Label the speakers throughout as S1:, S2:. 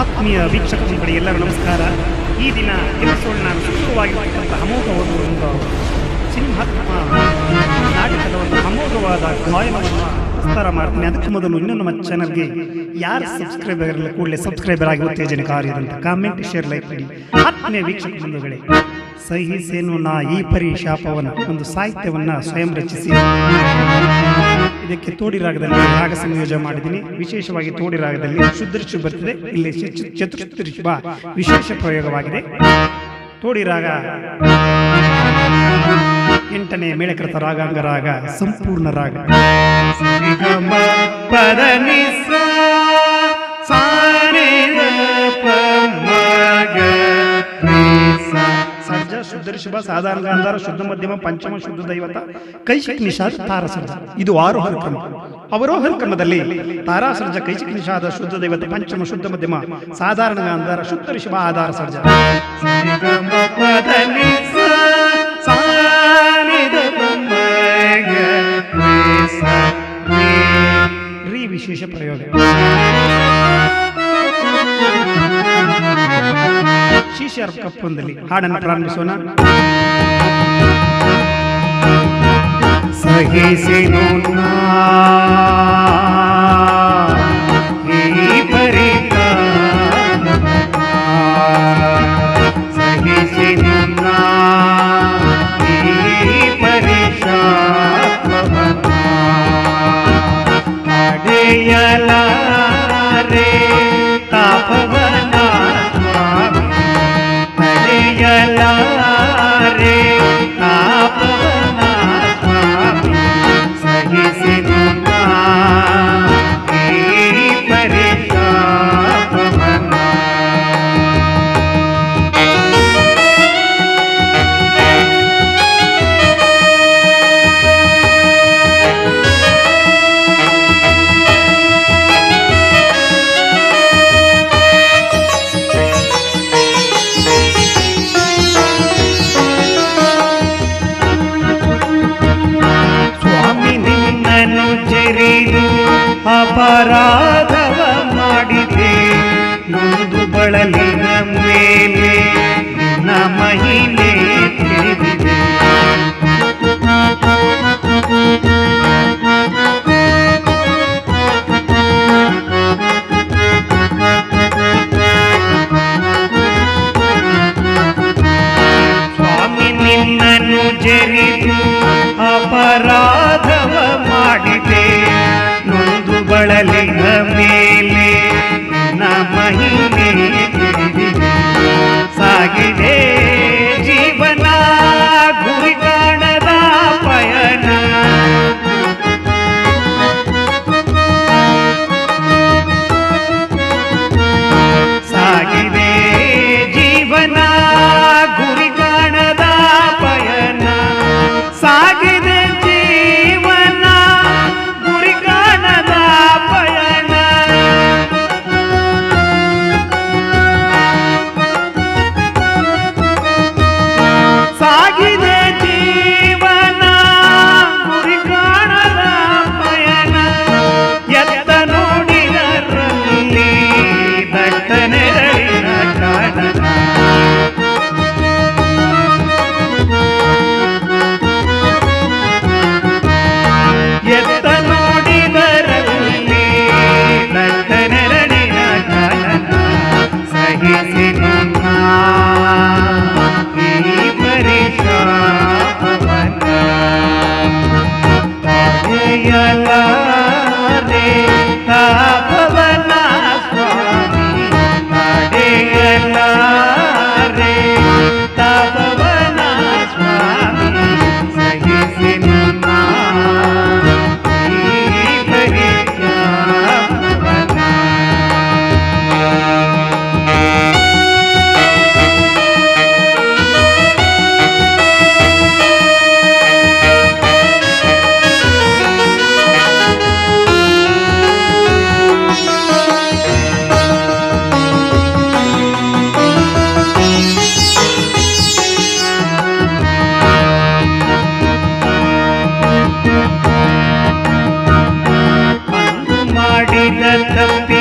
S1: ಆತ್ಮೀಯ ವೀಕ್ಷಕ ಮಂಡಳಿ ಎಲ್ಲರೂ ನಮಸ್ಕಾರ. ಈ ದಿನ ಎಪಿಸೋಡ್ ನಾನು ಅಮೋಘವಾದ ಒಂದು ಸಿಂಹಾತ್ಮ ನಾಟಕದ ಒಂದು ಅಮೋಘವಾದ ಗಾಯನವನ್ನು ಪ್ರಸ್ತಾರ ಮಾಡ್ತೀನಿ. ಅದಕ್ಕೆ ಮೊದಲು ಇನ್ನೂ ನಮ್ಮ ಚಾನಲ್ಗೆ ಯಾರು ಸಬ್ಸ್ಕ್ರೈಬರ್ ಇರಲಿ ಕೂಡಲೇ ಸಬ್ಸ್ಕ್ರೈಬರ್ ಆಗಿ ಉತ್ತೇಜನಕಾರಿಯಾದಂಥ ಕಾಮೆಂಟ್ ಶೇರ್ ಲೈಕ್ ಮಾಡಿ. ಆತ್ಮೀಯ ವೀಕ್ಷಕ ಬಂಧುಗಳೇ, ಸಹಿಸೇನು ನಾ ಈ ಪರಿ ಶಾಪವನ್ನು ಒಂದು ಸಾಹಿತ್ಯವನ್ನು ಸ್ವಯಂ ರಚಿಸಿ. ಇದಕ್ಕೆ ತೋಡಿ ರಾಗದಲ್ಲಿ ರಾಗ ಸಂಯೋಜನೆ ಮಾಡಿದ್ದೀನಿ. ವಿಶೇಷವಾಗಿ ತೋಡಿ ರಾಗದಲ್ಲಿ ಶುದ್ಧರಿಶು ಬರ್ತದೆ. ಇಲ್ಲಿ ಚತುರ್ಥರಿಶುಭ ವಿಶೇಷ ಪ್ರಯೋಗವಾಗಿದೆ. ತೋಡಿ ರಾಗ. ಎಂಟನೇ ಮೇಳಕೃತ ರಾಗಾಂಗ ರಾಗ. ಸಂಪೂರ್ಣ ರಾಗ. ಶುದ್ಧ ಋಷಭ ಸಾಧಾರಣ ಗಾಂಧಾರ ಶುದ್ಧ ಮಧ್ಯಮ ಪಂಚಮ ಶುದ್ಧ ದೈವತ ಕೈಶಿಕ್ ನಿಷಾದ ತಾರಸರ್ಜ. ಇದು ಆರೋಹಣ ಕ್ರಮ ಅವರೋಹಣ ಕ್ರಮದಲ್ಲಿ ತಾರಾಸರ್ಜ ಕೈಶಿಕ್ ನಿಷಾದ ಶುದ್ಧ ದೈವತ ಪಂಚಮ ಶುದ್ಧ ಮಧ್ಯಮ ಸಾಧಾರಣ ಗಾಂಧಾರ ಶುದ್ಧ ಋಷಭ ಆಧಾರ ಸರ್ಜ ವಿಶೇಷ ಪ್ರಯೋಗ. ಸ ರಿ. ರೀ ವಿಶೇಷ ಪ್ರಯೋಗ ಶಿಷ್ಯರ ಕಪ್ಪೊಂದಲ್ಲಿ ಹಾಡನ್ನು ಪ್ರಾರಂಭಿಸೋಣ ಸಹಿಸಿನು ಅಪರಾಧವ ಮಾಡಿದೆ ನೊಂದು ಬಳಲಿನ ಮೇಲೆ ನಿನ್ನ ಮಹಿಮೆ ತಿಳಿದಿದೆ ಸ್ವಾಮಿ ನಿನ್ನನ್ನು ಜರಿದು ಅಪರಾಧವ தப்பித தப்பி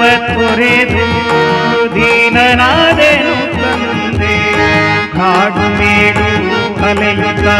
S1: ಒಪ್ಪೊರೆದು ದೀನನಾದೆನು ತಂದೆ ಕಾಡು ಮೇಡು ಅಲೆಯುತ್ತಾ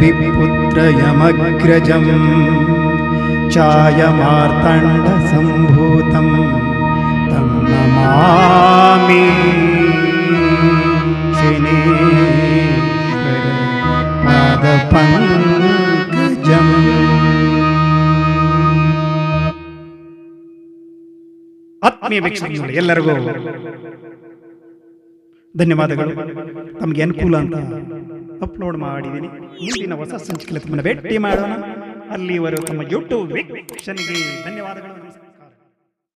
S1: ದೇವಪುತ್ರ ಯಮಕ್ರಜಂ ಛಾಯಮಾರ್ತಂಡ ಸಂಭೂತಂ ತನ್ನಮಾಮಿ ಶ್ರೀನಿಶ್ಶರ ಪದಪಂ ಜಂ ಆತ್ಮೀಯ ಮಿಕ್ಷು ಎಲ್ಲರಿಗೂ ಧನ್ಯವಾದಗಳು. ನಮಗೆ ಅನುಕೂಲ ಅಂತ ಅಪ್ಲೋಡ್ ಮಾಡಿದ್ದೀನಿ ಮುಂದಿನ ಹೊಸ ಸಂಚಿಕೆ ಭೇಟಿ ಮಾಡೋಣ. ಅಲ್ಲಿವರು ತಮ್ಮ ಯೂಟ್ಯೂಬ್ ವೀಕ್ಷನಿಗೆ ಧನ್ಯವಾದಗಳು.